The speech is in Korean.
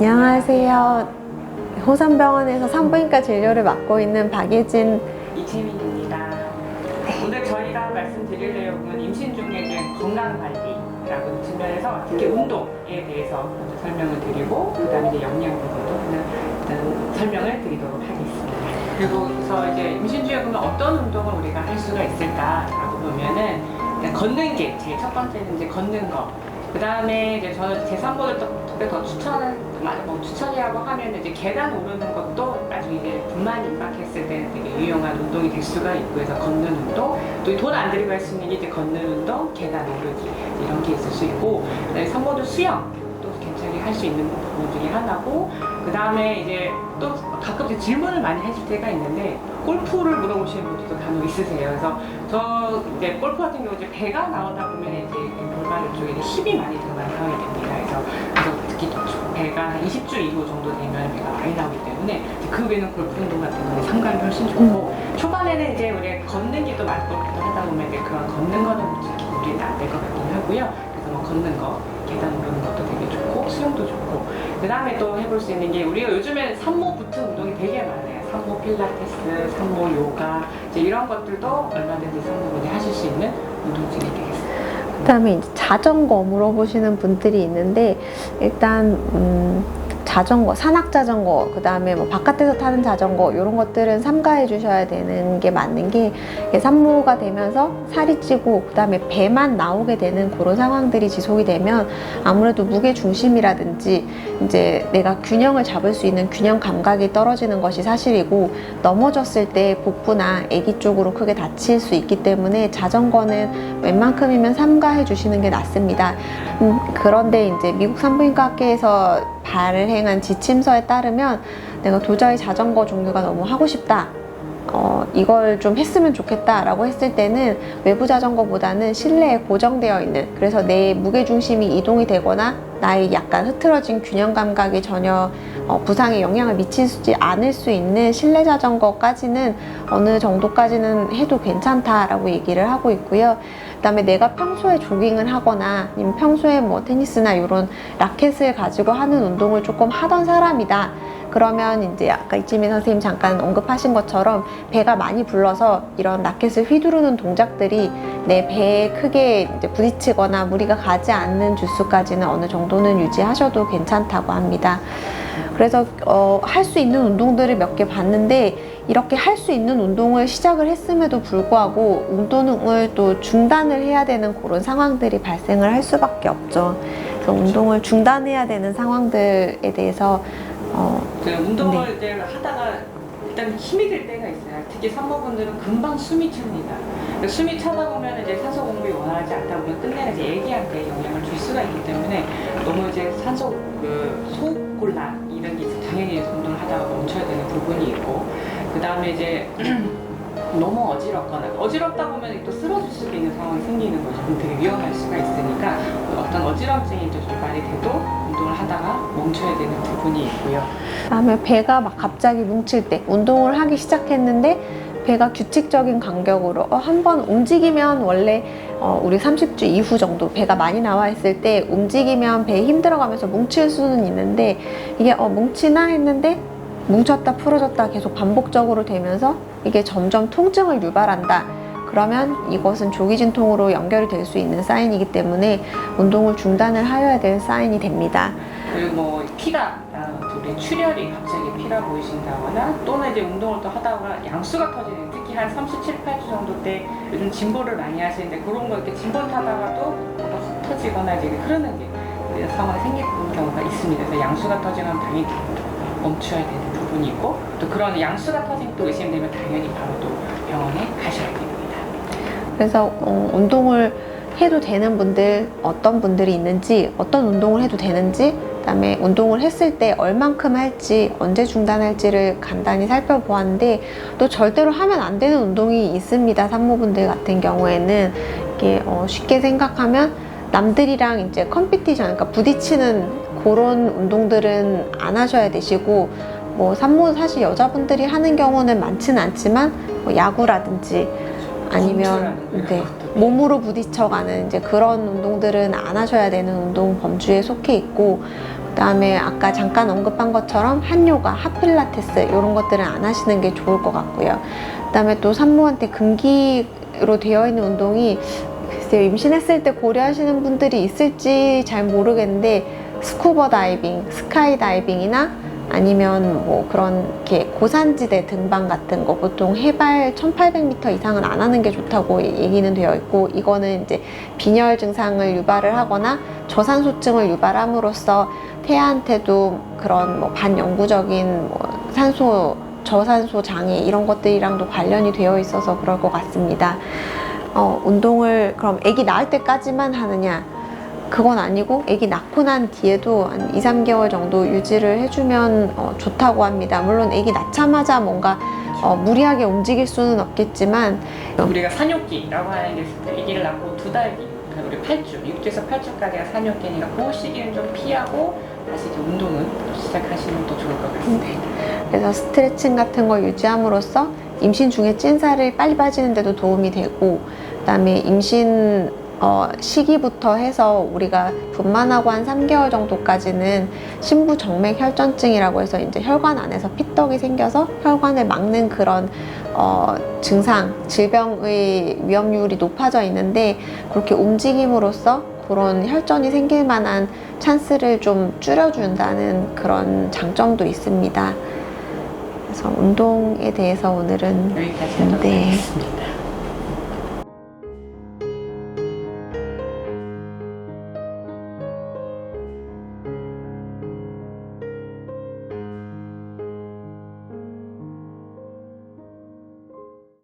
안녕하세요. 호산병원에서 산부인과 진료를 맡고 있는 박예진 이채민입니다. 오늘 저희가 말씀드릴 내용은 임신 중에 이제 건강 관리라고 측면에서 특히 운동에 대해서 먼저 설명을 드리고 그 다음에 이제 영양 부분도 일단 설명을 드리도록 하겠습니다. 그리고 그래서 이제 임신 중에 그러면 어떤 운동을 우리가 할 수가 있을까라고 보면은 일단 걷는 게 제일 첫 번째는 이제 걷는 거. 그 다음에 이제 저는 제 산모들 특히 더 추천을 뭐 추천이라고 하면 이제 계단 오르는 것도 나중에 이제 분만 임박했을 때 되게 유용한 운동이 될 수가 있고 그래서 걷는 운동 또 돈 안 들이고 할 수 있는 게 걷는 운동, 계단 오르기 이런 게 있을 수 있고 산모들 수영 또 괜찮게 할 수 있는 부분 중에 하나고 그 다음에 이제 또 가끔 질문을 많이 하실 때가 있는데 골프를 물어보시는 분들도 간혹 있으세요. 그래서 저 이제 골프 같은 경우 이제 배가 나오다 보면 이제 골반 쪽에 힘이 많이 들어가는 상황이 됩니다. 1.25 정도 되면 배가 많이 나오기 때문에 그 외에는 골프 운동 같은 거는 상관이 훨씬 좋고 음. 초반에는 이제 우리 걷는 게 또 많고 하다 보면 이제 그런 걷는 거는 우리는 안 될 것 같긴 하고요. 그래서 뭐 걷는 거, 계단 오르는 것도 되게 좋고 수영도 좋고 그 다음에 또 해볼 수 있는 게 우리가 요즘에 산모 붙은 운동이 되게 많아요. 산모 필라테스, 산모 요가 이제 이런 것들도 얼마든지 산모분이 하실 수 있는 운동 중이 되겠습니다. 그다음에 자전거 물어보시는 분들이 있는데 일단 음. 자전거, 산악 자전거, 그 다음에 뭐 바깥에서 타는 자전거 이런 것들은 삼가해 주셔야 되는 게 맞는 게 산모가 되면서 살이 찌고 그 다음에 배만 나오게 되는 그런 상황들이 지속이 되면 아무래도 무게 중심이라든지 이제 내가 균형을 잡을 수 있는 균형 감각이 떨어지는 것이 사실이고 넘어졌을 때 복부나 아기 쪽으로 크게 다칠 수 있기 때문에 자전거는 웬만큼이면 삼가해 주시는 게 낫습니다. 음, 그런데 이제 미국 산부인과학회에서 발행한 지침서에 따르면 내가 도저히 자전거 종류가 너무 하고 싶다. 어, 이걸 좀 했으면 좋겠다라고 했을 때는 외부 자전거보다는 실내에 고정되어 있는 그래서 내 무게 중심이 이동이 되거나 나의 약간 흐트러진 균형 감각이 전혀 어, 부상에 영향을 미치지 않을 수 있는 실내 자전거까지는 어느 정도까지는 해도 괜찮다라고 얘기를 하고 있고요. 그다음에 내가 평소에 조깅을 하거나 아니면 평소에 뭐 테니스나 이런 라켓을 가지고 하는 운동을 조금 하던 사람이다. 그러면 이제 아까 이지민 선생님 잠깐 언급하신 것처럼 배가 많이 불러서 이런 라켓을 휘두르는 동작들이 내 배에 크게 부딪히거나 무리가 가지 않는 주수까지는 어느 정도는 유지하셔도 괜찮다고 합니다. 그래서 어, 할 수 있는 운동들을 몇 개 봤는데 이렇게 할 수 있는 운동을 시작을 했음에도 불구하고 운동을 또 중단을 해야 되는 그런 상황들이 발생을 할 수밖에 없죠. 그래서 운동을 중단해야 되는 상황들에 대해서 어, 그 운동을 이제 하다가 일단 힘이 들 때가 있어요. 특히 산모분들은 금방 숨이 찹니다. 그러니까 숨이 차다 보면 이제 산소 공급이 원활하지 않다 보면 끝내는 이제 애기한테 영향을 줄 수가 있기 때문에 너무 이제 산소 그 소곤란 이런 게. 당연히 운동을 하다가 멈춰야 되는 부분이 있고 그 다음에 이제 너무 어지럽거나 어지럽다 보면 또 쓰러질 수도 있는 상황이 생기는 거죠. 되게 위험할 수가 있으니까 어떤 어지럼증이 좀 유발이 돼도 운동을 하다가 멈춰야 되는 부분이 있고요. 다음에 배가 막 갑자기 뭉칠 때 운동을 하기 시작했는데 배가 규칙적인 간격으로 어, 한번 움직이면 원래 어, 우리 30주 이후 정도 배가 많이 나와 있을 때 움직이면 배에 힘 들어가면서 뭉칠 수는 있는데 이게 어, 뭉치나 했는데 뭉쳤다 풀어졌다 계속 반복적으로 되면서 이게 점점 통증을 유발한다. 그러면 이것은 조기 진통으로 연결이 될 수 있는 사인이기 때문에 운동을 중단을 하여야 될 사인이 됩니다. 그리고 뭐 피가 아, 우리 출혈이 갑자기 피가 보이신다거나 또는 이제 운동을 또 하다가 양수가 터지는 특히 한 37, 8주 정도 때 요즘 진보를 많이 하시는데 그런 거 이렇게 진보 타다가도 터지거나 이제 흐르는 게 상황이 생기는 경우가 있습니다. 그래서 양수가 터지면 당연히 멈춰야 되는 부분이 있고 또 그런 양수가 터진 또 의심되면 당연히 바로 또 병원에 가셔야 됩니다. 그래서 어, 운동을 해도 되는 분들 어떤 분들이 있는지 어떤 운동을 해도 되는지 그다음에 운동을 했을 때 얼만큼 할지 언제 중단할지를 간단히 살펴보았는데 또 절대로 하면 안 되는 운동이 있습니다 산모분들 같은 경우에는 이게 어, 쉽게 생각하면 남들이랑 이제 컴피티션 그러니까 부딪히는 그런 운동들은 안 하셔야 되시고 뭐 산모 사실 여자분들이 하는 경우는 많지는 않지만 뭐 야구라든지 아니면 네. 몸으로 부딪혀가는 이제 그런 운동들은 안 하셔야 되는 운동 범주에 속해 있고 그다음에 아까 잠깐 언급한 것처럼 한요가, 핫필라테스 이런 것들은 안 하시는 게 좋을 것 같고요. 그다음에 또 산모한테 금기로 되어 있는 운동이 글쎄요 임신했을 때 고려하시는 분들이 있을지 잘 모르겠는데 스쿠버 다이빙, 스카이 다이빙이나 아니면 뭐 그런 이렇게 고산지대 등반 같은 거 보통 해발 1800m 이상은 안 하는 게 좋다고 얘기는 되어 있고 이거는 이제 빈혈 증상을 유발을 하거나 저산소증을 유발함으로써 태아한테도 그런 뭐 반영구적인 뭐 산소 저산소 장애 이런 것들이랑도 관련이 되어 있어서 그럴 것 같습니다. 어, 운동을 그럼 아기 낳을 때까지만 하느냐? 그건 아니고 아기 낳고 난 뒤에도 한 2, 3개월 정도 유지를 해주면 어, 좋다고 합니다. 물론 아기 낳자마자 뭔가 어, 무리하게 움직일 수는 없겠지만 우리가 산욕기라고 하는 게 있을 때 아기를 낳고 두달 뒤, 그러니까 우리 8주, 6주에서 8주까지가 산욕기니까 그 시기는 좀 피하고 다시 이제 운동은 또 시작하시면 또 좋을 것 같습니다. 그래서 스트레칭 같은 걸 유지함으로써 임신 중에 찐살이 빨리 빠지는데도 도움이 되고 그다음에 임신 어, 시기부터 해서 우리가 분만하고 한 3개월 정도까지는 신부 정맥 혈전증이라고 해서 이제 혈관 안에서 피떡이 생겨서 혈관을 막는 그런 어, 증상, 질병의 위험률이 높아져 있는데 그렇게 움직임으로써 그런 혈전이 생길 만한 찬스를 좀 줄여준다는 그런 장점도 있습니다. 그래서 운동에 대해서 오늘은 네.